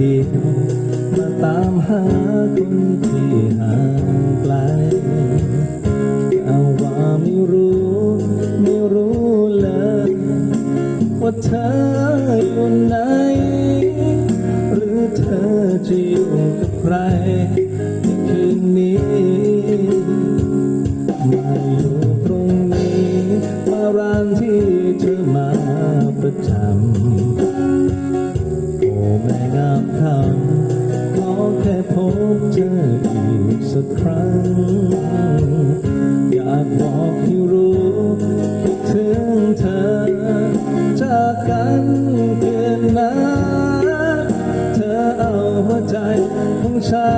ดียวมาตามหาคนที่ห่างไกลเอาว่าไม่รู้ ไม่รู้เลยว่าเธออยู่ไหน หรือเธอจะอยู่กับใครในคืนนี้มาอยู่ตรงนี้มาร้านที่เธอมาประจำ แม่งามคำขอแค่พบเจออีกสักครั้ง อยากบอกให้รู้คิดถึงเธอ จากกันเกินนั้เธอเอาหัวใจของฉัน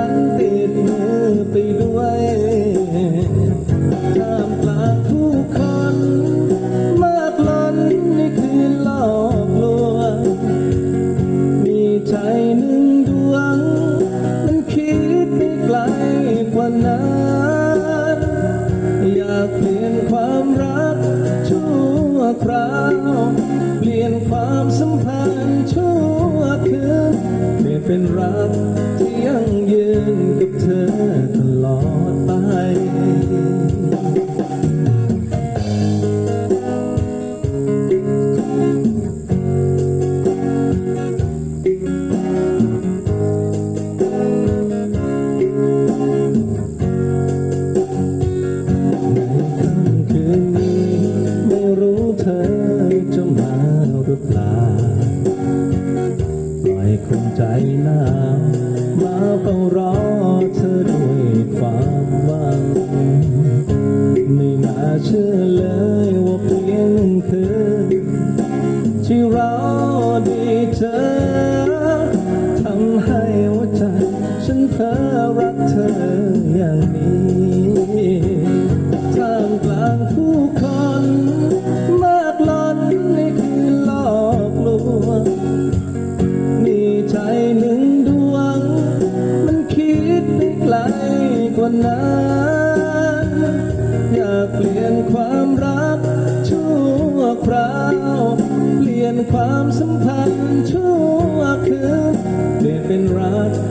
wala ภูมิใจหน้ามาเฝ้ารอ could. They've been right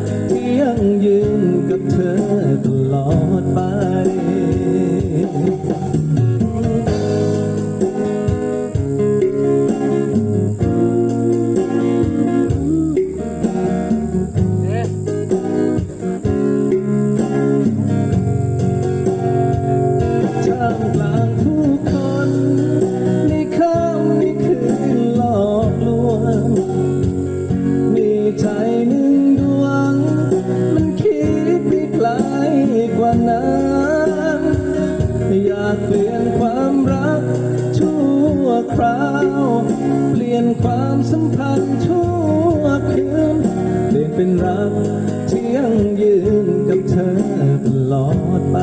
รักที่ยังยืนกับเธอตลอดไป